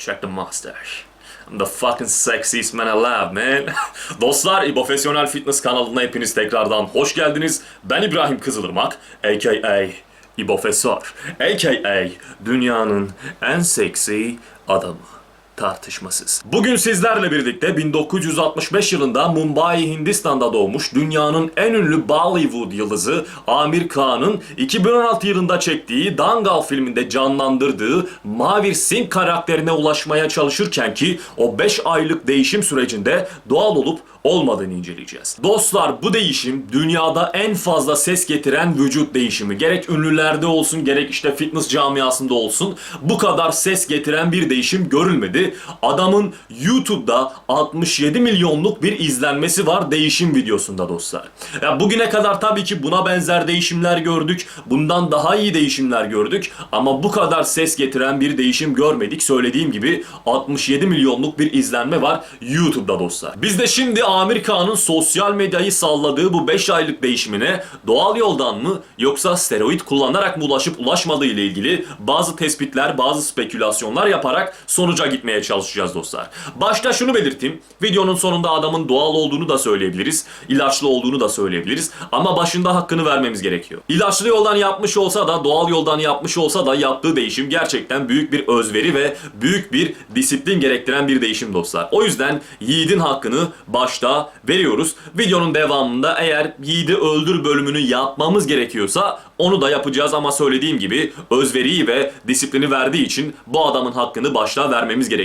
Check the mustache. I'm the fucking sexiest man alive man. Dostlar İbofesyonel Fitness kanalına hepiniz tekrardan hoş geldiniz. Ben İbrahim Kızılırmak aka İbofesör aka dünyanın en seksi adamı tartışmasız. Bugün sizlerle birlikte 1965 yılında Mumbai, Hindistan'da doğmuş dünyanın en ünlü Bollywood yıldızı Amir Khan'ın 2016 yılında çektiği Dangal filminde canlandırdığı Mavir Singh karakterine ulaşmaya çalışırken ki o 5 aylık değişim sürecinde doğal olup olmadığını inceleyeceğiz. Dostlar bu değişim dünyada en fazla ses getiren vücut değişimi. Gerek ünlülerde olsun gerek işte fitness camiasında olsun bu kadar ses getiren bir değişim görülmedi. Adamın YouTube'da 67 milyonluk bir izlenmesi var değişim videosunda dostlar. Ya bugüne kadar tabii ki buna benzer değişimler gördük. Bundan daha iyi değişimler gördük ama bu kadar ses getiren bir değişim görmedik. Söylediğim gibi 67 milyonluk bir izlenme var YouTube'da dostlar. Biz de şimdi Amerika'nın sosyal medyayı salladığı bu 5 aylık değişimine doğal yoldan mı yoksa steroid kullanarak mı ulaşıp ulaşmadığı ile ilgili bazı tespitler, bazı spekülasyonlar yaparak sonuca gitmeye çalışacağız dostlar. Başta şunu belirteyim. Videonun sonunda adamın doğal olduğunu da söyleyebiliriz. ilaçlı olduğunu da söyleyebiliriz. Ama başında hakkını vermemiz gerekiyor. İlaçlı yoldan yapmış olsa da doğal yoldan yapmış olsa da yaptığı değişim gerçekten büyük bir özveri ve büyük bir disiplin gerektiren bir değişim dostlar. O yüzden Yiğit'in hakkını başta veriyoruz. Videonun devamında eğer Yiğit'i öldür bölümünü yapmamız gerekiyorsa onu da yapacağız ama söylediğim gibi özveriyi ve disiplini verdiği için bu adamın hakkını başta vermemiz gerekiyor.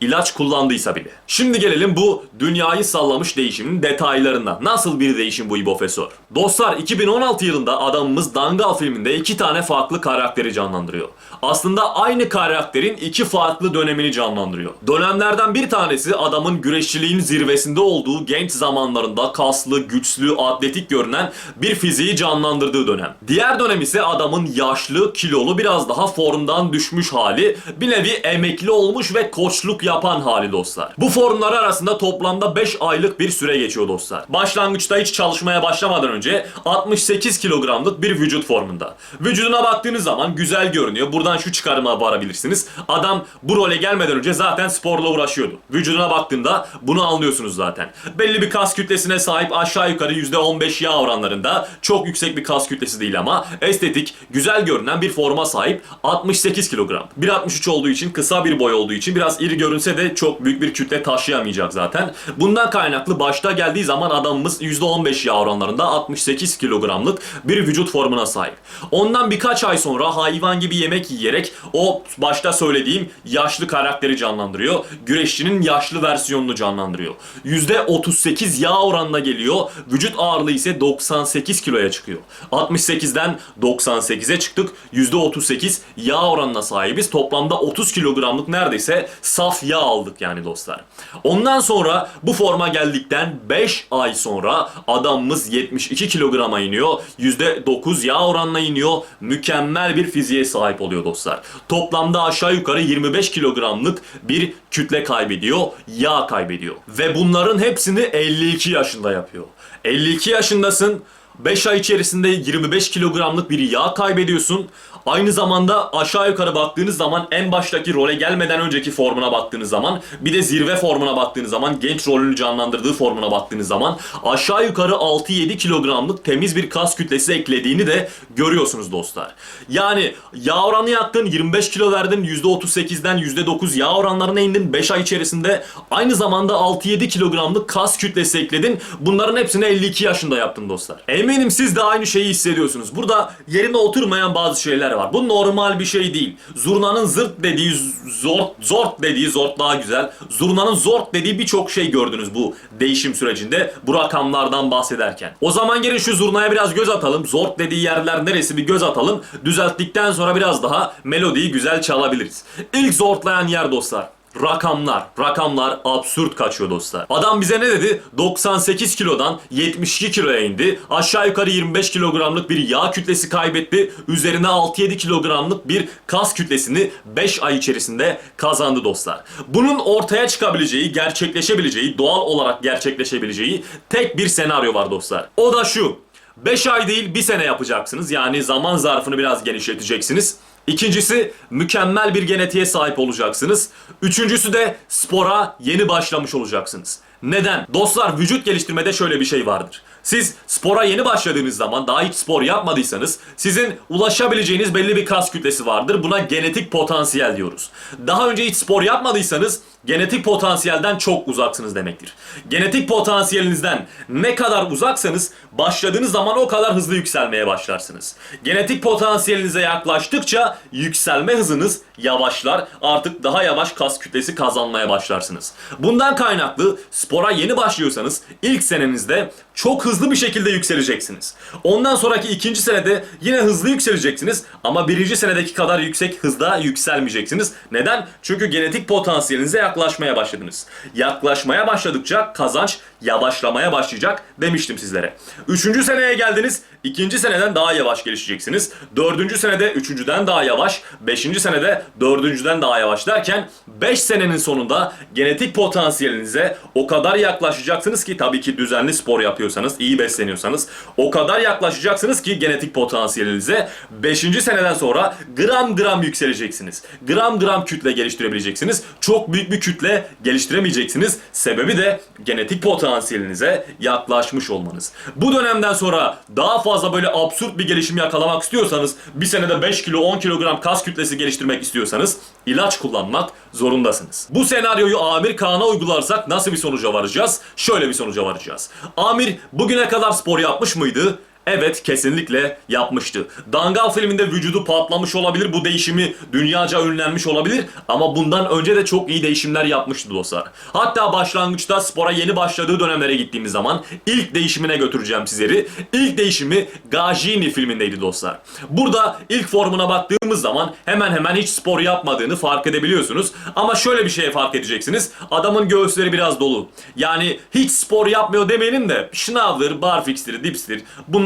İlaç kullandıysa bile. Şimdi gelelim bu dünyayı sallamış değişimin detaylarına. Nasıl bir değişim bu İbofesör? Dostlar 2016 yılında adamımız Dangal filminde iki tane farklı karakteri canlandırıyor. Aslında aynı karakterin iki farklı dönemini canlandırıyor. Dönemlerden bir tanesi adamın güreşçiliğin zirvesinde olduğu genç zamanlarında kaslı, güçlü, atletik görünen bir fiziği canlandırdığı dönem. Diğer dönem ise adamın yaşlı, kilolu, biraz daha formdan düşmüş hali, bir nevi emekli olmuş ve koçluk yapan hali dostlar. Bu formlar arasında toplamda 5 aylık bir süre geçiyor dostlar. Başlangıçta hiç çalışmaya başlamadan önce 68 kilogramlık bir vücut formunda. Vücuduna baktığınız zaman güzel görünüyor. Buradan şu çıkarıma varabilirsiniz. Adam bu role gelmeden önce zaten sporla uğraşıyordu. Vücuduna baktığında bunu anlıyorsunuz zaten. Belli bir kas kütlesine sahip aşağı yukarı %15 yağ oranlarında. Çok yüksek bir kas kütlesi değil ama estetik, güzel görünen bir forma sahip 68 kilogram. 1.63 olduğu için kısa bir boy olduğu için biraz iri görünse de çok büyük bir kütle taşıyamayacak zaten. Bundan kaynaklı başta geldiği zaman adamımız %15 yağ oranlarında 68 kilogramlık bir vücut formuna sahip. Ondan birkaç ay sonra hayvan gibi yemek yiyerek o başta söylediğim yaşlı karakteri canlandırıyor. Güreşçinin yaşlı versiyonunu canlandırıyor. %38 yağ oranına geliyor. Vücut ağırlığı ise 98 kiloya çıkıyor. 68'den 98'e çıktık. %38 yağ oranına sahibiz. Toplamda 30 kilogramlık neredeyse saf yağ aldık yani dostlar. Ondan sonra bu forma geldikten 5 ay sonra adamımız 72 kilograma iniyor. %9 yağ oranına iniyor. Mükemmel bir fiziğe sahip oluyor dostlar. Toplamda aşağı yukarı 25 kilogramlık bir kütle kaybediyor. Yağ kaybediyor. Ve bunların hepsini 52 yaşında yapıyor. 52 yaşındasın. 5 ay içerisinde 25 kilogramlık bir yağ kaybediyorsun. Aynı zamanda aşağı yukarı baktığınız zaman en baştaki role gelmeden önceki formuna baktığınız zaman bir de zirve formuna baktığınız zaman genç rolünü canlandırdığı formuna baktığınız zaman aşağı yukarı 6-7 kilogramlık temiz bir kas kütlesi eklediğini de görüyorsunuz dostlar. Yani yağ oranı yaktın 25 kilo verdin %38'den %9 yağ oranlarına indin 5 ay içerisinde aynı zamanda 6-7 kilogramlık kas kütlesi ekledin. Bunların hepsini 52 yaşında yaptın dostlar. Eminim siz de aynı şeyi hissediyorsunuz. Burada yerine oturmayan bazı şeyler var. Bu normal bir şey değil. Zurnanın zırt dediği zort, zort dediği zort daha güzel. Zurnanın zort dediği birçok şey gördünüz bu değişim sürecinde bu rakamlardan bahsederken. O zaman gelin şu zurnaya biraz göz atalım. Zort dediği yerler neresi bir göz atalım. Düzelttikten sonra biraz daha melodiyi güzel çalabiliriz. İlk zortlayan yer dostlar. Rakamlar, rakamlar absürt kaçıyor dostlar. Adam bize ne dedi? 98 kilodan 72 kiloya indi. Aşağı yukarı 25 kilogramlık bir yağ kütlesi kaybetti. Üzerine 6-7 kilogramlık bir kas kütlesini 5 ay içerisinde kazandı dostlar. Bunun ortaya çıkabileceği, gerçekleşebileceği, doğal olarak gerçekleşebileceği tek bir senaryo var dostlar. O da şu. 5 ay değil 1 sene yapacaksınız. Yani zaman zarfını biraz genişleteceksiniz. İkincisi mükemmel bir genetiğe sahip olacaksınız. Üçüncüsü de spora yeni başlamış olacaksınız. Neden? Dostlar vücut geliştirmede şöyle bir şey vardır. Siz spora yeni başladığınız zaman daha hiç spor yapmadıysanız sizin ulaşabileceğiniz belli bir kas kütlesi vardır. Buna genetik potansiyel diyoruz. Daha önce hiç spor yapmadıysanız genetik potansiyelden çok uzaksınız demektir. Genetik potansiyelinizden ne kadar uzaksanız başladığınız zaman o kadar hızlı yükselmeye başlarsınız. Genetik potansiyelinize yaklaştıkça yükselme hızınız yavaşlar. Artık daha yavaş kas kütlesi kazanmaya başlarsınız. Bundan kaynaklı spora yeni başlıyorsanız ilk senenizde çok hızlı bir şekilde yükseleceksiniz. Ondan sonraki ikinci senede yine hızlı yükseleceksiniz ama birinci senedeki kadar yüksek hızda yükselmeyeceksiniz. Neden? Çünkü genetik potansiyelinize yaklaşmaya başladınız. Yaklaşmaya başladıkça kazanç yavaşlamaya başlayacak demiştim sizlere. Üçüncü seneye geldiniz. İkinci seneden daha yavaş gelişeceksiniz. Dördüncü senede üçüncüden daha yavaş. Beşinci senede dördüncüden daha yavaş derken 5 senenin sonunda genetik potansiyelinize o kadar yaklaşacaksınız ki tabii ki düzenli spor yapıyorsanız, iyi besleniyorsanız o kadar yaklaşacaksınız ki genetik potansiyelinize 5. seneden sonra gram gram yükseleceksiniz. Gram gram kütle geliştirebileceksiniz. Çok büyük bir kütle geliştiremeyeceksiniz. Sebebi de genetik potansiyelinize yaklaşmış olmanız. Bu dönemden sonra daha fazla böyle absürt bir gelişim yakalamak istiyorsanız, bir senede 5 kilo 10 kilogram kas kütlesi geliştirmek istiyorsanız ilaç kullanmak zorundasınız. Bu senaryoyu Amir Kaan'a uygularsak nasıl bir sonuca varacağız? Şöyle bir sonuca varacağız. Amir bugüne kadar spor yapmış mıydı? Evet kesinlikle yapmıştı. Dangal filminde vücudu patlamış olabilir. Bu değişimi dünyaca ünlenmiş olabilir. Ama bundan önce de çok iyi değişimler yapmıştı dostlar. Hatta başlangıçta spora yeni başladığı dönemlere gittiğimiz zaman ilk değişimine götüreceğim sizleri. İlk değişimi Gajini filmindeydi dostlar. Burada ilk formuna baktığımız zaman hemen hemen hiç spor yapmadığını fark edebiliyorsunuz. Ama şöyle bir şeye fark edeceksiniz. Adamın göğüsleri biraz dolu. Yani hiç spor yapmıyor demeyelim de şınavdır, barfix'tir, dipstir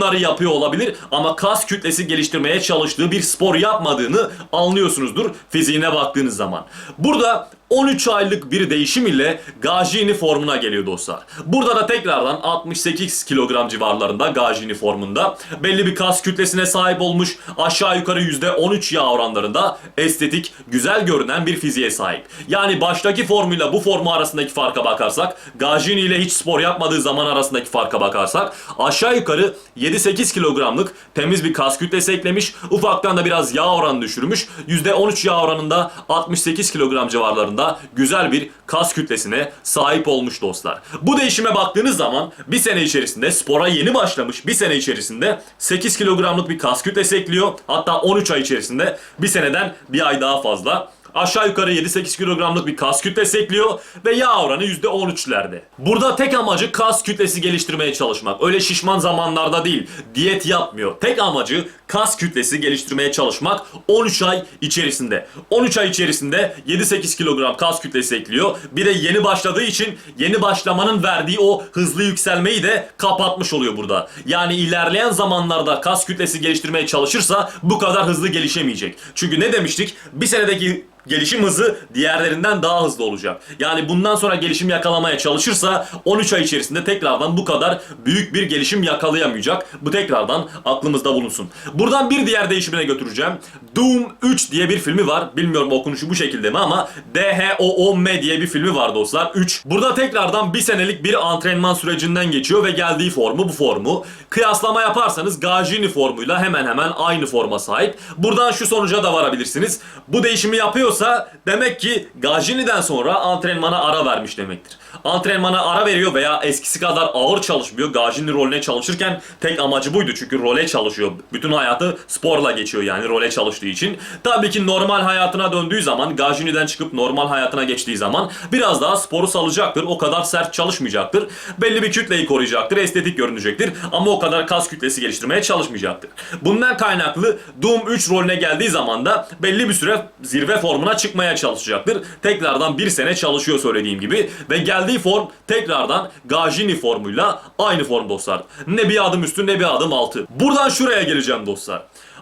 bunları yapıyor olabilir ama kas kütlesi geliştirmeye çalıştığı bir spor yapmadığını anlıyorsunuzdur fiziğine baktığınız zaman. Burada 13 aylık bir değişim ile Gajini formuna geliyor dostlar. Burada da tekrardan 68 kilogram civarlarında Gajini formunda belli bir kas kütlesine sahip olmuş aşağı yukarı %13 yağ oranlarında estetik güzel görünen bir fiziğe sahip. Yani baştaki formuyla bu formu arasındaki farka bakarsak Gajini ile hiç spor yapmadığı zaman arasındaki farka bakarsak aşağı yukarı 7-8 kilogramlık temiz bir kas kütlesi eklemiş. Ufaktan da biraz yağ oranı düşürmüş. %13 yağ oranında 68 kilogram civarlarında güzel bir kas kütlesine sahip olmuş dostlar. Bu değişime baktığınız zaman bir sene içerisinde spora yeni başlamış bir sene içerisinde 8 kilogramlık bir kas kütlesi ekliyor. Hatta 13 ay içerisinde bir seneden bir ay daha fazla aşağı yukarı 7-8 kilogramlık bir kas kütlesi ekliyor ve yağ oranı %13'lerde. Burada tek amacı kas kütlesi geliştirmeye çalışmak. Öyle şişman zamanlarda değil. Diyet yapmıyor. Tek amacı kas kütlesi geliştirmeye çalışmak 13 ay içerisinde. 13 ay içerisinde 7-8 kilogram kas kütlesi ekliyor. Bir de yeni başladığı için yeni başlamanın verdiği o hızlı yükselmeyi de kapatmış oluyor burada. Yani ilerleyen zamanlarda kas kütlesi geliştirmeye çalışırsa bu kadar hızlı gelişemeyecek. Çünkü ne demiştik? Bir senedeki gelişim hızı diğerlerinden daha hızlı olacak. Yani bundan sonra gelişim yakalamaya çalışırsa 13 ay içerisinde tekrardan bu kadar büyük bir gelişim yakalayamayacak. Bu tekrardan aklımızda bulunsun. Buradan bir diğer değişimine götüreceğim. Doom 3 diye bir filmi var. Bilmiyorum okunuşu bu şekilde mi ama D-H-O-O-M diye bir filmi var dostlar. 3. Burada tekrardan bir senelik bir antrenman sürecinden geçiyor ve geldiği formu bu formu. Kıyaslama yaparsanız Gajini formuyla hemen hemen aynı forma sahip. Buradan şu sonuca da varabilirsiniz. Bu değişimi yapıyorsa demek ki Gajini'den sonra antrenmana ara vermiş demektir. Antrenmana ara veriyor veya eskisi kadar ağır çalışmıyor. Gajini rolüne çalışırken tek amacı buydu çünkü role çalışıyor. Bütün hayatı sporla geçiyor yani role çalıştığı için. Tabii ki normal hayatına döndüğü zaman Gajini'den çıkıp normal hayatına geçtiği zaman biraz daha sporu salacaktır. O kadar sert çalışmayacaktır. Belli bir kütleyi koruyacaktır. Estetik görünecektir. Ama o kadar kas kütlesi geliştirmeye çalışmayacaktır. Bundan kaynaklı Doom 3 rolüne geldiği zaman da belli bir süre zirve formuna çıkmaya çalışacaktır. Tekrardan bir sene çalışıyor söylediğim gibi. Ve geldiği form tekrardan Gajini formuyla aynı form dostlar. Ne bir adım üstü ne bir adım altı. Buradan şuraya geleceğim dostlar.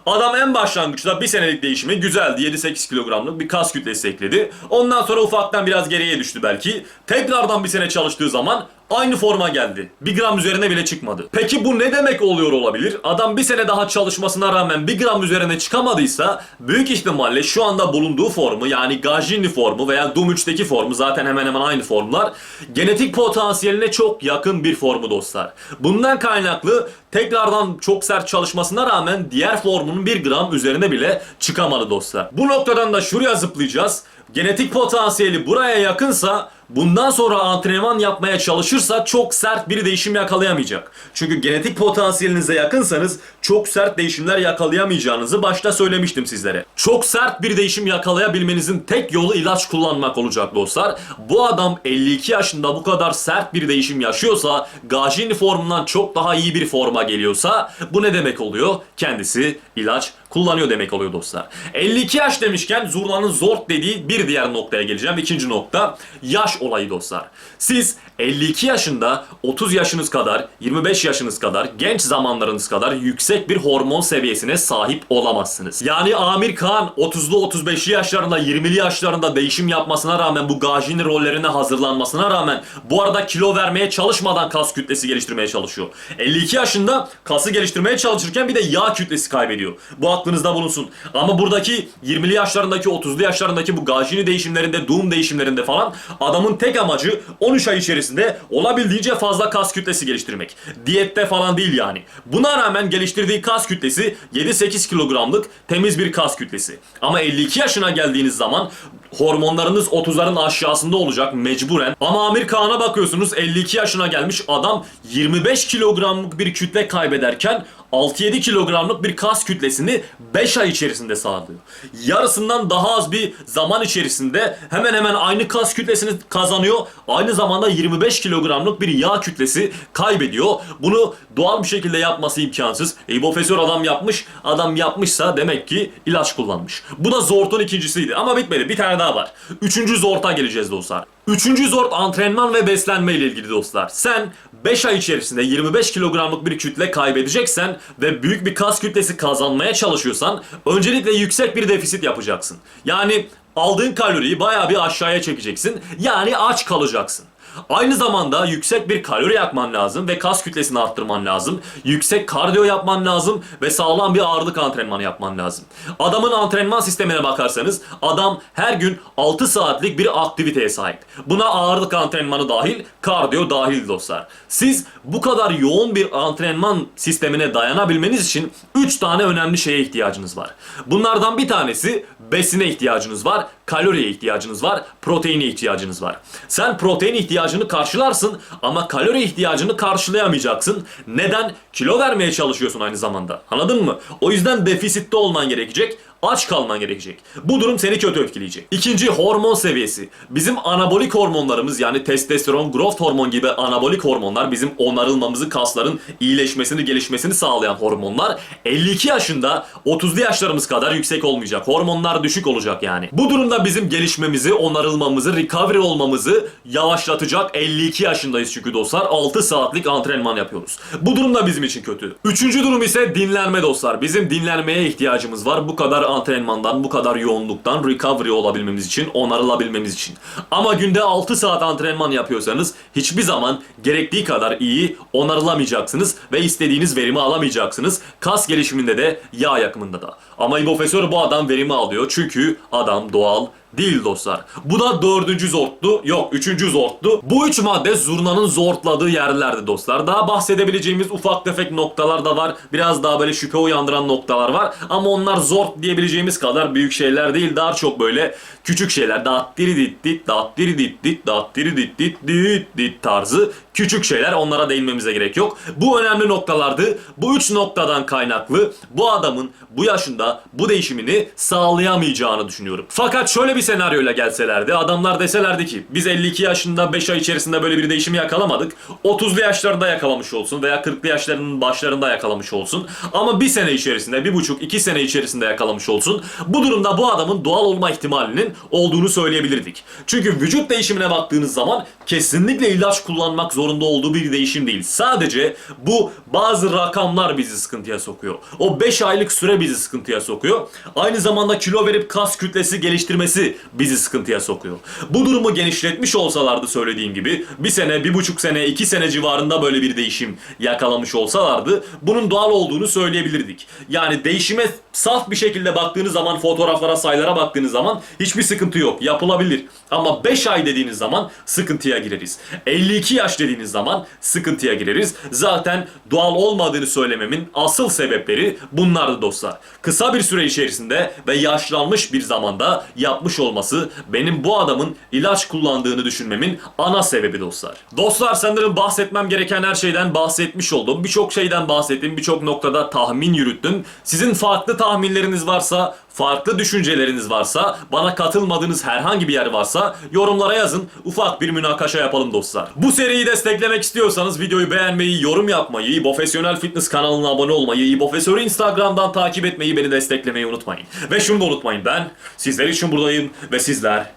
Adam en başlangıçta bir senelik değişimi güzeldi. 7-8 kilogramlık bir kas kütlesi ekledi. Ondan sonra ufaktan biraz geriye düştü belki. Tekrardan bir sene çalıştığı zaman aynı forma geldi. Bir gram üzerine bile çıkmadı. Peki bu ne demek oluyor olabilir? Adam bir sene daha çalışmasına rağmen bir gram üzerine çıkamadıysa büyük ihtimalle şu anda bulunduğu formu yani Gajini formu veya Doom 3'teki formu zaten hemen hemen aynı formlar genetik potansiyeline çok yakın bir formu dostlar. Bundan kaynaklı tekrardan çok sert çalışmasına rağmen diğer formunun bir gram üzerine bile çıkamadı dostlar. Bu noktadan da şuraya zıplayacağız. Genetik potansiyeli buraya yakınsa bundan sonra antrenman yapmaya çalışırsa çok sert bir değişim yakalayamayacak. Çünkü genetik potansiyelinize yakınsanız çok sert değişimler yakalayamayacağınızı başta söylemiştim sizlere. Çok sert bir değişim yakalayabilmenizin tek yolu ilaç kullanmak olacak dostlar. Bu adam 52 yaşında bu kadar sert bir değişim yaşıyorsa, Gajini formundan çok daha iyi bir forma geliyorsa bu ne demek oluyor? Kendisi ilaç kullanıyor demek oluyor dostlar. 52 yaş demişken Zurna'nın zort dediği bir diğer noktaya geleceğim. İkinci nokta yaş olayı dostlar. Siz 52 yaşında 30 yaşınız kadar, 25 yaşınız kadar, genç zamanlarınız kadar yüksek bir hormon seviyesine sahip olamazsınız. Yani Amir Khan 30'lu 35'li yaşlarında, 20'li yaşlarında değişim yapmasına rağmen bu Gajini rollerine hazırlanmasına rağmen bu arada kilo vermeye çalışmadan kas kütlesi geliştirmeye çalışıyor. 52 yaşında kası geliştirmeye çalışırken bir de yağ kütlesi kaybediyor. Bu aklınızda bulunsun. Ama buradaki 20'li yaşlarındaki 30'lu yaşlarındaki bu Gajini değişimlerinde, Doom değişimlerinde falan adamın tek amacı 13 ay içerisinde olabildiğince fazla kas kütlesi geliştirmek. Diyette falan değil yani. Buna rağmen geliştirdiği kas kütlesi 7-8 kilogramlık temiz bir kas kütlesi. Ama 52 yaşına geldiğiniz zaman hormonlarınız 30'ların aşağısında olacak mecburen. Ama Amir Kağan'a bakıyorsunuz 52 yaşına gelmiş adam 25 kilogramlık bir kütle kaybederken 6-7 kilogramlık bir kas kütlesini 5 ay içerisinde sağlıyor. Yarısından daha az bir zaman içerisinde hemen hemen aynı kas kütlesini kazanıyor. Aynı zamanda 25 kilogramlık bir yağ kütlesi kaybediyor. Bunu doğal bir şekilde yapması imkansız. E, profesör adam yapmış. Adam yapmışsa demek ki ilaç kullanmış. Bu da Zort'un ikincisiydi. Ama bitmedi. Bir tane daha var. Üçüncü Zort'a geleceğiz dostlar. Üçüncü Zort antrenman ve beslenme ile ilgili dostlar. Sen 5 ay içerisinde 25 kilogramlık bir kütle kaybedeceksen ve büyük bir kas kütlesi kazanmaya çalışıyorsan öncelikle yüksek bir defisit yapacaksın. Yani aldığın kaloriyi bayağı bir aşağıya çekeceksin. Yani aç kalacaksın. Aynı zamanda yüksek bir kalori yakman lazım ve kas kütlesini arttırman lazım. Yüksek kardiyo yapman lazım ve sağlam bir ağırlık antrenmanı yapman lazım. Adamın antrenman sistemine bakarsanız adam her gün 6 saatlik bir aktiviteye sahip. Buna ağırlık antrenmanı dahil, kardiyo dahil dostlar. Siz bu kadar yoğun bir antrenman sistemine dayanabilmeniz için 3 tane önemli şeye ihtiyacınız var. Bunlardan bir tanesi besine ihtiyacınız var, kaloriye ihtiyacınız var, proteine ihtiyacınız var. Sen protein ihtiyacını karşılarsın ama kalori ihtiyacını karşılayamayacaksın. Neden? Kilo vermeye çalışıyorsun aynı zamanda. Anladın mı? O yüzden defisitte olman gerekecek. Aç kalman gerekecek. Bu durum seni kötü etkileyecek. İkinci hormon seviyesi. Bizim anabolik hormonlarımız yani testosteron, growth hormon gibi anabolik hormonlar bizim onarılmamızı, kasların iyileşmesini, gelişmesini sağlayan hormonlar 52 yaşında 30'lu yaşlarımız kadar yüksek olmayacak. Hormonlar düşük olacak yani. Bu durumda bizim gelişmemizi, onarılmamızı, recovery olmamızı yavaşlatacak 52 yaşındayız çünkü dostlar. 6 saatlik antrenman yapıyoruz. Bu durum da bizim için kötü. Üçüncü durum ise dinlenme dostlar. Bizim dinlenmeye ihtiyacımız var. Bu kadar antrenmandan, bu kadar yoğunluktan recovery olabilmemiz için, onarılabilmemiz için. Ama günde 6 saat antrenman yapıyorsanız hiçbir zaman gerektiği kadar iyi onarılamayacaksınız ve istediğiniz verimi alamayacaksınız. Kas gelişiminde de yağ yakımında da. Ama İbofesör bu adam verimi alıyor çünkü adam doğal değil dostlar. Bu da dördüncü zorttu. Yok üçüncü zorttu. Bu üç madde zurnanın zortladığı yerlerdi dostlar. Daha bahsedebileceğimiz ufak tefek noktalar da var. Biraz daha böyle şüphe uyandıran noktalar var. Ama onlar zort diyebileceğimiz kadar büyük şeyler değil. Daha çok böyle küçük şeyler. Dattiri dit dit, dattiri dit dit, dattiri dit dit dit dit tarzı küçük şeyler. Onlara değinmemize gerek yok. Bu önemli noktalardı. Bu üç noktadan kaynaklı bu adamın bu yaşında bu değişimini sağlayamayacağını düşünüyorum. Fakat şöyle bir senaryoyla gelselerdi adamlar deselerdi ki biz 52 yaşında 5 ay içerisinde böyle bir değişimi yakalamadık. 30'lu yaşlarında yakalamış olsun veya 40'lı yaşlarının başlarında yakalamış olsun. Ama bir sene içerisinde, bir buçuk, iki sene içerisinde yakalamış olsun. Bu durumda bu adamın doğal olma ihtimalinin olduğunu söyleyebilirdik. Çünkü vücut değişimine baktığınız zaman kesinlikle ilaç kullanmak zorunda olduğu bir değişim değil. Sadece bu bazı rakamlar bizi sıkıntıya sokuyor. O 5 aylık süre bizi sıkıntıya sokuyor. Aynı zamanda kilo verip kas kütlesi geliştirmesi bizi sıkıntıya sokuyor. Bu durumu genişletmiş olsalardı söylediğim gibi bir sene, bir buçuk sene, iki sene civarında böyle bir değişim yakalamış olsalardı bunun doğal olduğunu söyleyebilirdik. Yani değişime saf bir şekilde baktığınız zaman fotoğraflara, sayılara baktığınız zaman hiçbir sıkıntı yok. Yapılabilir. Ama 5 ay dediğiniz zaman sıkıntıya gireriz. 52 yaş dediğiniz zaman sıkıntıya gireriz. Zaten doğal olmadığını söylememin asıl sebepleri bunlardı dostlar. Kısa bir süre içerisinde ve yaşlanmış bir zamanda yapmış olması benim bu adamın ilaç kullandığını düşünmemin ana sebebi dostlar. Dostlar sanırım bahsetmem gereken her şeyden bahsetmiş oldum. Birçok şeyden bahsettim. Birçok noktada tahmin yürüttüm. Sizin farklı tahminleriniz varsa farklı düşünceleriniz varsa, bana katılmadığınız herhangi bir yer varsa yorumlara yazın. Ufak bir münakaşa yapalım dostlar. Bu seriyi desteklemek istiyorsanız videoyu beğenmeyi, yorum yapmayı, İbofesyonel Fitness kanalına abone olmayı, İbofesör'ü Instagram'dan takip etmeyi, beni desteklemeyi unutmayın. Ve şunu da unutmayın ben sizler için buradayım ve sizler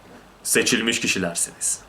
seçilmiş kişilersiniz.